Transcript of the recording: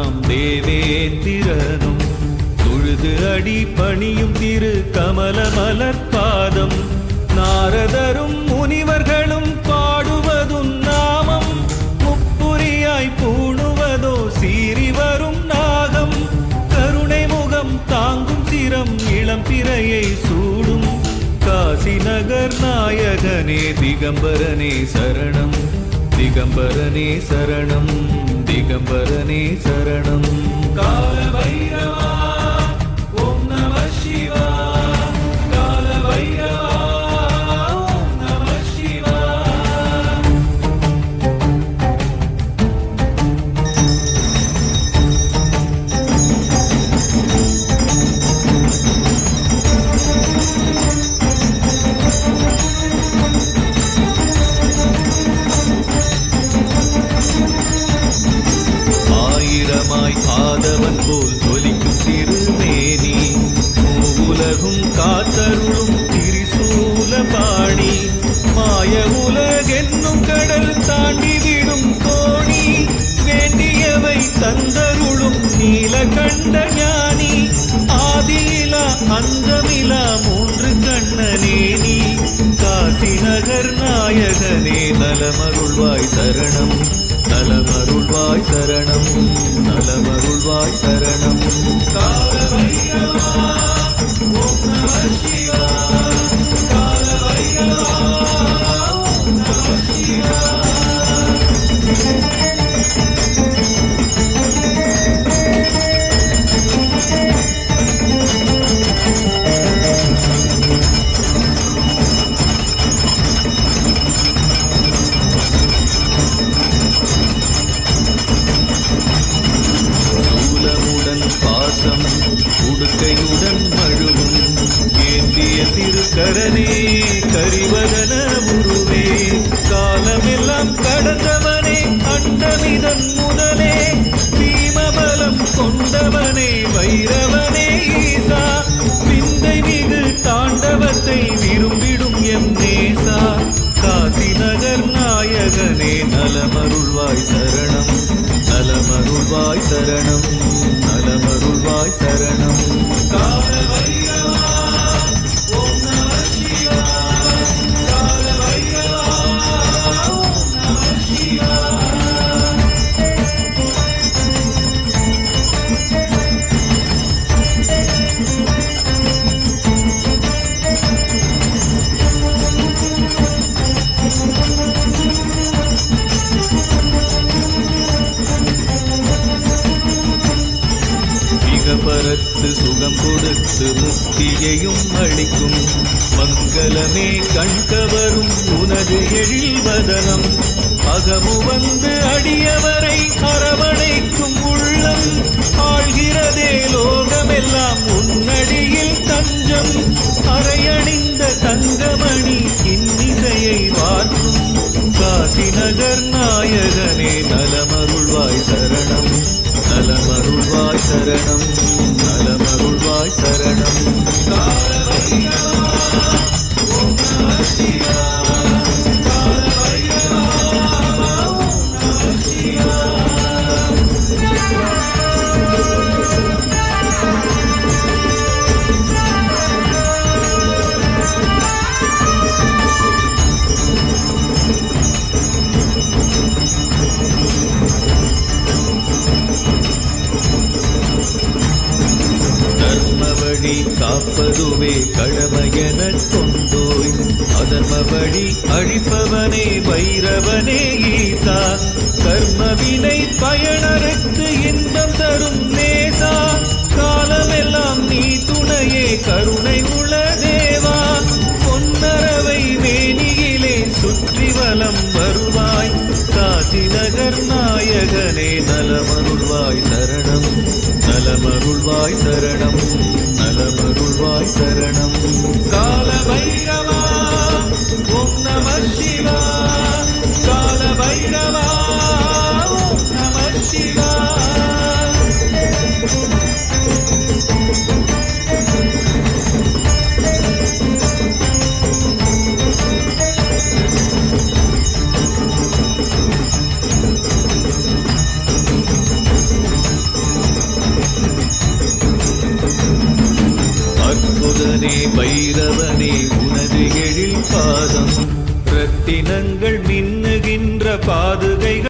நாம் தேவேந்திரனும் தொழுது அடி பணியும் திரு கமல மலர்பாதம் நாரதரும் முனிவர்களும் பாடுவதும் நாமம். முப்புரியாய் பூணுவதோ சீறி வரும் நாகம். கருணை முகம் தாங்கும் சிரம் இளம் பிறையை சூடும். காசி நகர் நாயகனே திகம்பரனே சரணம். திகம்பரனே சரணம். திகம்பரனே சரணம். கால பைரவா நீலகண்ட ஞானி ஆதியிலா அந்தமிலா மூன்று கண்ணனே நீ. காசி நகர் நாயகனே நலமருள்வாய் சரணம். நலமருள்வாய் சரணம் நலமருள்வாய் சரணம். காலமையா ஓம் நம சிவா சூலமுடன் பாசம் உடுக்கையுடன் மழுவும். ஏந்திய திருக்கரணே கரிவதன உருவே. காலமெல்லாம் கடந்தவனே அண்டமிதன் முதலே. பீமபலம் கொண்டவனே வைரவனே ஈசா. விந்தை மீது தாண்டவத்தை விரும்பிடும் என் நேசா. காசி நகர் நாயகனே நலமருள்வாய் சரணம் நலமருள்வாய் சரணம். நலமருள்வாய் சரணம் மிக சுகம் கொடுத்து முக்தியையும் அளிக்கும். மங்களமே கண்கவரும் உனது எழில்வதனம். அகமு வந்து அடியவரை அரவணைக்கும் உள்ளம். ஆழ்கிறதே லோகமெல்லாம் உன்னடியில் தஞ்சம். அறையணிந்த தங்கமணி இன்னிசையை வார்க்கும் காசி நகர் நாயகனே நலமருள்வாய் சரணம். நலமருள்வாய் சரணம். நலமருள்வாய் சரணம். வழி காப்பதுவே கடமையெனக் கொண்டோய். அதர்ம வழி அழிப்பவனே வைரவனே ஈசா கர்மவினை பயனறுத்து இன்பம் தரும் நேசா காலமெல்லாம் நீ துணையே கருணை உள தேவா. பொன்னரவை மேனியிலே சுற்றி வலம் வருவாய். காசி நகர் நாயகனே நலமருள்வாய் சரணம். நலமருள்வாய் சரணம் நலமருள்வாய் சரணம். கால பைரவா ஓம் நம சிவா. பைரவனே உனது எழில் பாதம். ரத்தினங்கள் மின்னுகின்ற பாதுகைகள்